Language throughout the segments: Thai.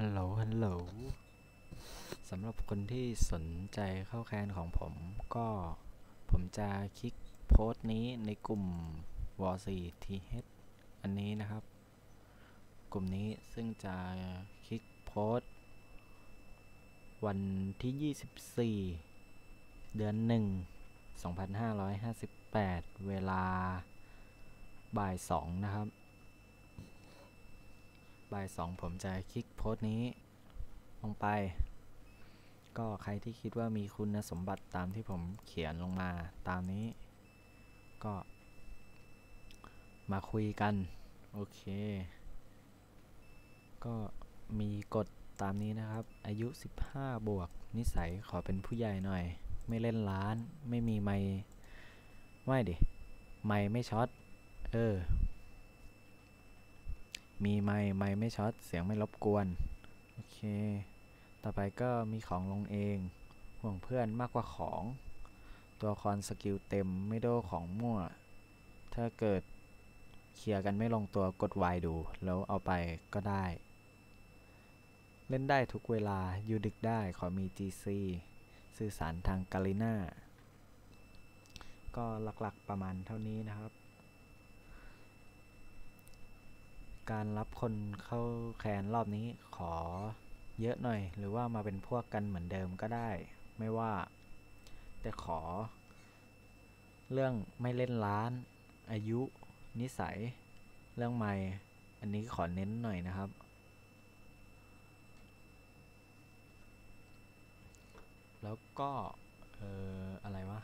ฮัลโหล ฮัลโหล สำหรับคนที่สนใจเข้าแคนของผมก็ผมจะคลิกโพสต์นี้ในกลุ่ม w a r 4 th อันนี้นะครับ กลุ่มนี้ซึ่งจะคลิกโพสต์วันที่ 24 เดือน 1 2558 เวลาบ่าย 2 นะครับ บ่ายสองผมจะคลิกโพสต์นี้ ลงไป ก็ใครที่คิดว่ามีคุณสมบัติตามที่ผมเขียนลงมาตามนี้ ก็ มาคุยกัน โอเค ก็มีกฎตามนี้นะครับ อายุ 15 บวก นิสัยขอเป็นผู้ใหญ่หน่อย ไม่เล่นล้าน ไม่มีไม่ไม่ดิ ไม่ไม่ช็อต เออ มีไม้ไม้ไม่ช็อตเสียงไม่รบกวน โอเค ต่อไปก็มีของลงเอง ห่วงเพื่อนมากกว่าของ ตัวคอนสกิลเต็มไม่โดของมั่ว ถ้าเกิดเคลียร์กันไม่ลงตัวกด Y ดู แล้วเอาไปก็ได้ เล่นได้ทุกเวลาอยู่ดึกได้ขอมี GC สื่อสารทางกาลิน่าก็หลักๆประมาณเท่านี้นะครับ การรับคนเข้าแคนรอบนี้ขอเยอะหน่อย หรือว่ามาเป็นพวกกันเหมือนเดิมก็ได้ ไม่ว่า แต่ขอ เรื่องไม่เล่นร้าน อายุ นิสัย เรื่องไม่อันนี้ขอเน้นหน่อยนะครับ แล้วก็เอ่ออะไรวะ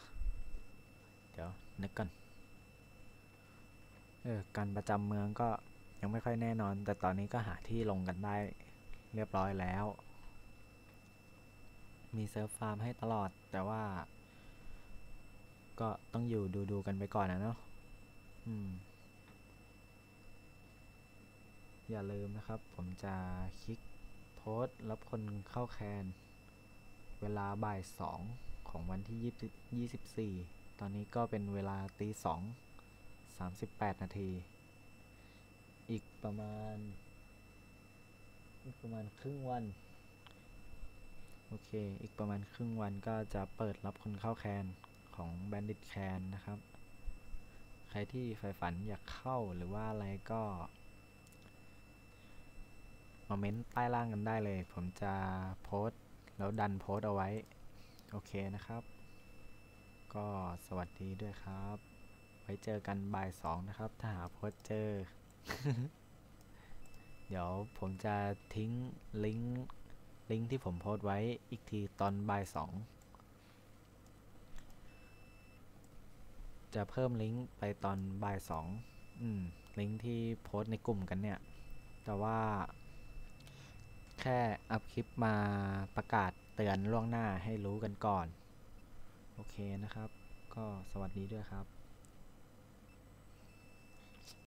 เดี๋ยวนึกกันเออการประจำเมืองก็ ยังไม่ค่อยแน่นอน แต่ตอนนี้ก็หาที่ลงกันได้เรียบร้อยแล้ว มีเซิร์ฟฟาร์มให้ตลอด แต่ว่า ก็ต้องอยู่ดูดูกันไปก่อนนะเนาะอืม อย่าลืมนะครับ ผมจะคลิกโพสต์รับคนเข้าแคน เวลาบ่ายสองของวันที่ 24 ตอนนี้ก็เป็นเวลาตีสอง38นาที อีกประมาณอีกประมาณครึ่งวัน โอเค อีกประมาณครึ่งวันก็จะเปิดรับคนเข้าแคนของ Bandit Can นะครับ ใครที่ใฝ่ฝันอยากเข้าหรือว่าอะไรก็มาเม้นใต้ล่างกันได้เลย ผมจะโพสต์แล้วดันโพสต์เอาไว้ โอเคนะครับ ก็สวัสดีด้วยครับ ไว้เจอกันบ่ายสองนะครับ ถ้าหาโพสต์เจอ เดี๋ยวผมจะทิ้งลิงก์ลิงก์ที่ผมโพสต์ไว้อีกทีตอนบ่ายสองจะเพิ่มลิงก์ไปตอนบ่ายสองลิงก์ที่โพสต์ในกลุ่มกันเนี่ย แต่ว่า แค่อัพคลิปมาประกาศเตือนล่วงหน้าให้รู้กันก่อน โอเคนะครับ ก็สวัสดีด้วยครับ